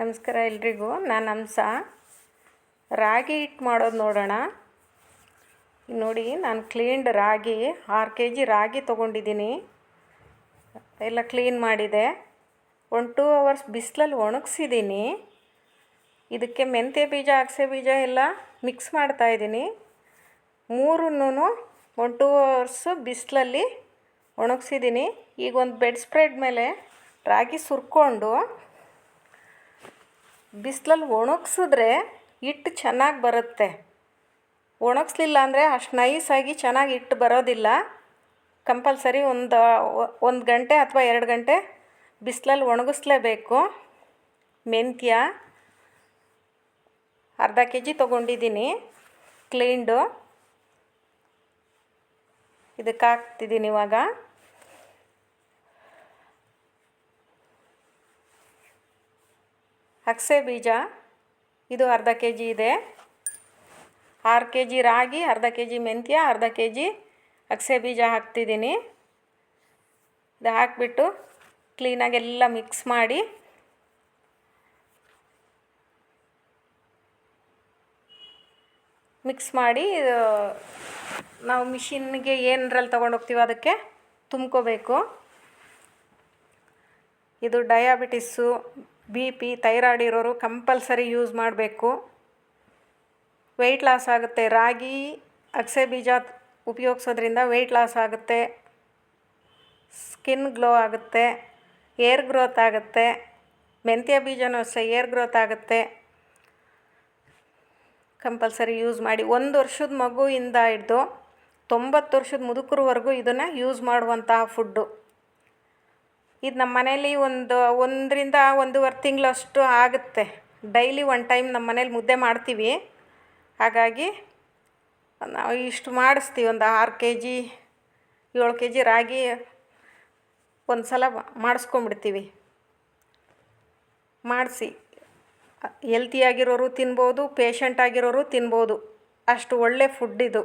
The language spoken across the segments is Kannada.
ನಮಸ್ಕಾರ ಎಲ್ರಿಗೂ. ನಾನು ಹಂಸ ರಾಗಿ ಹಿಟ್ಟು ಮಾಡೋದು ನೋಡೋಣ. ನೋಡಿ, ನಾನು ಕ್ಲೀನ್ಡ್ ರಾಗಿ, ಆರು ಕೆ ಜಿ ರಾಗಿ ತೊಗೊಂಡಿದ್ದೀನಿ. ಎಲ್ಲ ಕ್ಲೀನ್ ಮಾಡಿದೆ. ಒನ್ ಟೂ ಅವರ್ಸ್ ಬಿಸಿಲಲ್ಲಿ ಒಣಗಿಸಿದ್ದೀನಿ ಇದಕ್ಕೆ ಮೆಂತ್ಯ ಬೀಜ, ಅಗಸೆ ಬೀಜ ಎಲ್ಲ ಮಿಕ್ಸ್ ಮಾಡ್ತಾಯಿದ್ದೀನಿ ಮೂರನ್ನೂ ಒನ್ ಟೂ ಅವರ್ಸು ಬಿಸಿಲಲ್ಲಿ ಒಣಗಿಸಿದ್ದೀನಿ ಈಗ ಒಂದು ಬೆಡ್ ಸ್ಪ್ರೆಡ್ ಮೇಲೆ ರಾಗಿ ಸುರ್ಕೊಂಡು ಬಿಸಿಲಲ್ಲಿ ಒಣಗಿಸಿದ್ರೆ ಹಿಟ್ಟು ಚೆನ್ನಾಗಿ ಬರುತ್ತೆ. ಒಣಗಿಸ್ಲಿಲ್ಲ ಅಂದರೆ ಅಷ್ಟು ನೈಸಾಗಿ ಚೆನ್ನಾಗಿ ಹಿಟ್ಟು ಬರೋದಿಲ್ಲ. ಕಂಪಲ್ಸರಿ ಒಂದು ಒಂದು ಗಂಟೆ ಅಥವಾ ಎರಡು ಗಂಟೆ ಬಿಸಿಲಲ್ಲಿ ಒಣಗಿಸ್ಲೇಬೇಕು. ಮೆಂತ್ಯ ಅರ್ಧ ಕೆ ಜಿ ತೊಗೊಂಡಿದ್ದೀನಿ ಕ್ಲೀನ್ಡು ಇದಕ್ಕೆ ಹಾಕ್ತಿದ್ದೀನಿ ಇವಾಗ. ಅಗಸೆ ಬೀಜ, ಇದು ಅರ್ಧ ಕೆ ಜಿ ಇದೆ. ಆರು ಕೆ ಜಿ ರಾಗಿ, ಅರ್ಧ ಕೆ ಜಿ ಮೆಂತ್ಯ, ಅರ್ಧ ಕೆ ಜಿ ಅಗಸೆ ಬೀಜ ಹಾಕ್ತಿದ್ದೀನಿ. ಇದು ಹಾಕಿಬಿಟ್ಟು ಕ್ಲೀನಾಗಿ ಎಲ್ಲ ಮಿಕ್ಸ್ ಮಾಡಿ ಮಿಕ್ಸ್ ಮಾಡಿ ನಾವು ಮಿಷಿನ್ಗೆ ಏನರಲ್ಲಿ ತೊಗೊಂಡು ಹೋಗ್ತೀವೋ ಅದಕ್ಕೆ ತುಂಬ್ಕೋಬೇಕು. ಇದು ಡಯಾಬಿಟಿಸ್ಸು ಬಿ ಪಿ, ಥೈರಾಯ್ಡ್ ಇರೋರು ಕಂಪಲ್ಸರಿ ಯೂಸ್ ಮಾಡಬೇಕು. ವೆಯ್ಟ್ ಲಾಸ್ ಆಗುತ್ತೆ. ರಾಗಿ, ಅಗಸೆ ಬೀಜ ಉಪಯೋಗಿಸೋದ್ರಿಂದ ವೆಯ್ಟ್ ಲಾಸ್ ಆಗುತ್ತೆ. ಸ್ಕಿನ್ ಗ್ಲೋ ಆಗುತ್ತೆ. ಏರ್ ಗ್ರೋತ್ ಆಗುತ್ತೆ. ಮೆಂತ್ಯ ಬೀಜನೂ ಅಷ್ಟೇ, ಏರ್ ಗ್ರೋತ್ ಆಗುತ್ತೆ. ಕಂಪಲ್ಸರಿ ಯೂಸ್ ಮಾಡಿ. ಒಂದು ವರ್ಷದ ಮಗುವಿಂದ ಹಿಡ್ದು ತೊಂಬತ್ತು ವರ್ಷದ ಮುದುಕರವರೆಗೂ ಇದನ್ನು ಯೂಸ್ ಮಾಡುವಂತಹ ಫುಡ್ಡು. ಇದು ನಮ್ಮ ಮನೇಲಿ ಒಂದು ಒಂದರಿಂದ ಒಂದೂವರೆ ತಿಂಗಳಷ್ಟು ಆಗುತ್ತೆ. ಡೈಲಿ ಒನ್ ಟೈಮ್ ನಮ್ಮ ಮನೇಲಿ ಮುದ್ದೆ ಮಾಡ್ತೀವಿ. ಹಾಗಾಗಿ ನಾವು ಇಷ್ಟು ಮಾಡಿಸ್ತೀವಿ. ಒಂದು ಆರು ಕೆ ಜಿ ಏಳು ಕೆ ಜಿ ರಾಗಿ ಒಂದು ಸಲ ಮಾಡಿಸ್ಕೊಂಬಿಡ್ತೀವಿ ಮಾಡಿಸಿ. ಹೆಲ್ತಿಯಾಗಿರೋರು ತಿನ್ಬೋದು ಪೇಷಂಟ್ ಆಗಿರೋರು ತಿನ್ಬೋದು. ಅಷ್ಟು ಒಳ್ಳೆ ಫುಡ್ ಇದು.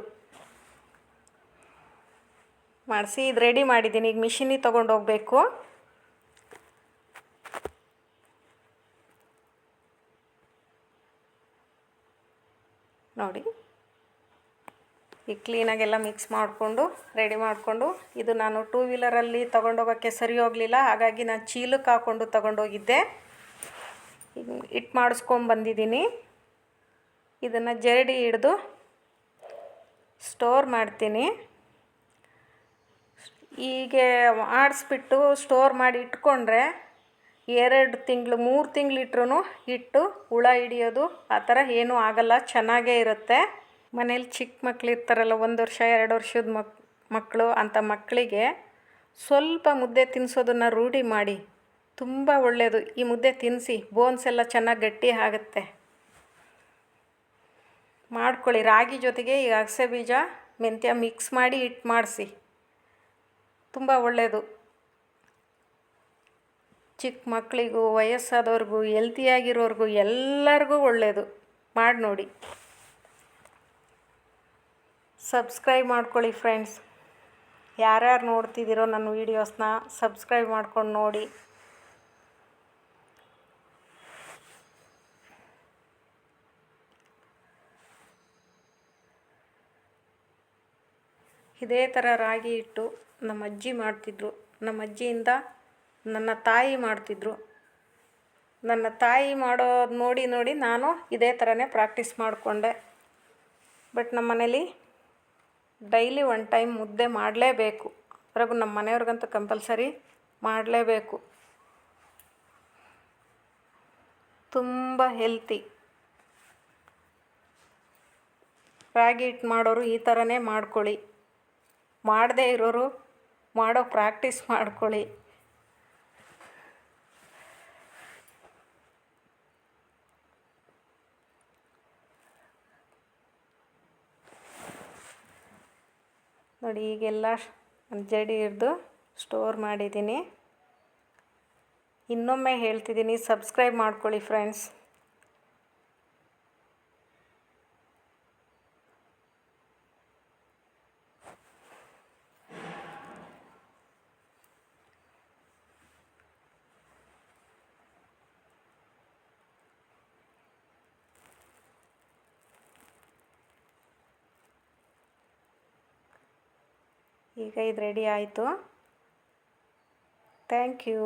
ಮಾಡಿಸಿ, ಇದು ರೆಡಿ ಮಾಡಿದ್ದೀನಿ. ಈಗ ಮಿಷಿನಿಗೆ ತೊಗೊಂಡು ಹೋಗಬೇಕು. ನೋಡಿ. ಈ ಕ್ಲೀನಾಗೆಲ್ಲ ಮಿಕ್ಸ್ ಮಾಡಿಕೊಂಡು ರೆಡಿ ಮಾಡಿಕೊಂಡು, ಇದು ನಾನು ಟೂ ವೀಲರಲ್ಲಿ ತೊಗೊಂಡೋಗೋಕ್ಕೆ ಸರಿ ಹೋಗಲಿಲ್ಲ, ಹಾಗಾಗಿ ನಾನು ಚೀಲಕ್ಕೆ ಹಾಕ್ಕೊಂಡು ತೊಗೊಂಡೋಗಿದ್ದೆ. ಈಗ ಹಿಟ್ಟು ಮಾಡಿಸ್ಕೊಂಬಂದಿದ್ದೀನಿ ಇದನ್ನು ಜರಡಿ ಹಿಡಿದು ಸ್ಟೋರ್ ಮಾಡ್ತೀನಿ. ಹೀಗೆ ಆಡಿಸ್ಬಿಟ್ಟು ಸ್ಟೋರ್ ಮಾಡಿ ಇಟ್ಕೊಂಡ್ರೆ ಎರಡು ತಿಂಗಳು, ಮೂರು ತಿಂಗಳು ಇಟ್ರೂ ಹಿಟ್ಟು ಹುಳ ಹಿಡಿಯೋದು ಆ ಥರ ಏನೂ ಆಗಲ್ಲ, ಚೆನ್ನಾಗೇ ಇರುತ್ತೆ. ಮನೇಲಿ ಚಿಕ್ಕ ಮಕ್ಳು ಇರ್ತಾರಲ್ಲ, ಒಂದು ವರ್ಷ, ಎರಡು ವರ್ಷದ ಮಕ್ ಮಕ್ಕಳು ಅಂಥ ಮಕ್ಕಳಿಗೆ ಸ್ವಲ್ಪ ಮುದ್ದೆ ತಿನ್ನಿಸೋದನ್ನು ರೂಢಿ ಮಾಡಿ. ತುಂಬ ಒಳ್ಳೆಯದು ಈ ಮುದ್ದೆ ತಿನ್ನಿಸಿ ಬೋನ್ಸ್ ಎಲ್ಲ ಚೆನ್ನಾಗಿ ಗಟ್ಟಿ ಆಗುತ್ತೆ. ಮಾಡ್ಕೊಳ್ಳಿ. ರಾಗಿ ಜೊತೆಗೆ ಈ ಅಗಸೆ ಬೀಜ ಮೆಂತ್ಯ ಮಿಕ್ಸ್ ಮಾಡಿ ಹಿಟ್ಟು ಮಾಡಿಸಿ. ತುಂಬ ಒಳ್ಳೆಯದು ಚಿಕ್ಕ ಮಕ್ಕಳಿಗೂ ವಯಸ್ಸಾದವ್ರಿಗೂ ಎಲ್ತಿಯಾಗಿರೋರ್ಗೂ ಎಲ್ಲರಿಗೂ ಒಳ್ಳೆಯದು ಮಾಡಿ ನೋಡಿ. ಸಬ್ಸ್ಕ್ರೈಬ್ ಮಾಡ್ಕೊಳ್ಳಿ ಫ್ರೆಂಡ್ಸ್. ಯಾರ್ಯಾರು ನೋಡ್ತಿದ್ದೀರೋ ನನ್ನ ವೀಡಿಯೋಸ್ನ ಸಬ್ಸ್ಕ್ರೈಬ್ ಮಾಡ್ಕೊಂಡು ನೋಡಿ. ಇದೇ ಥರ ರಾಗಿ ಹಿಟ್ಟು ನಮ್ಮ ಅಜ್ಜಿ ಮಾಡ್ತಿದ್ರು. ನಮ್ಮ ಅಜ್ಜಿಯಿಂದ ನನ್ನ ತಾಯಿ ಮಾಡ್ತಿದ್ರು. ನನ್ನ ತಾಯಿ ಮಾಡೋದು ನೋಡಿ ನೋಡಿ ನಾನು ಇದೇ ಥರನೇ ಪ್ರಾಕ್ಟೀಸ್ ಮಾಡಿಕೊಂಡೆ. ಬಟ್ ನಮ್ಮ ಮನೇಲಿ ಡೈಲಿ ಒನ್ ಟೈಮ್ ಮುದ್ದೆ ಮಾಡಲೇಬೇಕು. ಅದ್ರಾಗೂ ನಮ್ಮ ಮನೆಯವ್ರಿಗಂತೂ ಕಂಪಲ್ಸರಿ ಮಾಡಲೇಬೇಕು. ತುಂಬ ಹೆಲ್ತಿ ರಾಗಿ ಹಿಟ್ಟು ಮಾಡೋರು ಈ ಥರನೇ ಮಾಡ್ಕೊಳ್ಳಿ. ಮಾಡದೇ ಇರೋರು ಮಾಡೋ ಪ್ರಾಕ್ಟೀಸ್ ಮಾಡ್ಕೊಳ್ಳಿ. ನೋಡಿ ಈಗೆಲ್ಲ ಜಡಿ ಹಿಡ್ದು ಸ್ಟೋರ್ ಮಾಡಿದ್ದೀನಿ. ಇನ್ನೊಮ್ಮೆ ಹೇಳ್ತಿದ್ದೀನಿ ಸಬ್ಸ್ಕ್ರೈಬ್ ಮಾಡ್ಕೊಳ್ಳಿ ಫ್ರೆಂಡ್ಸ್ ಈಗ ಇದು ರೆಡಿ ಆಯಿತು. Thank you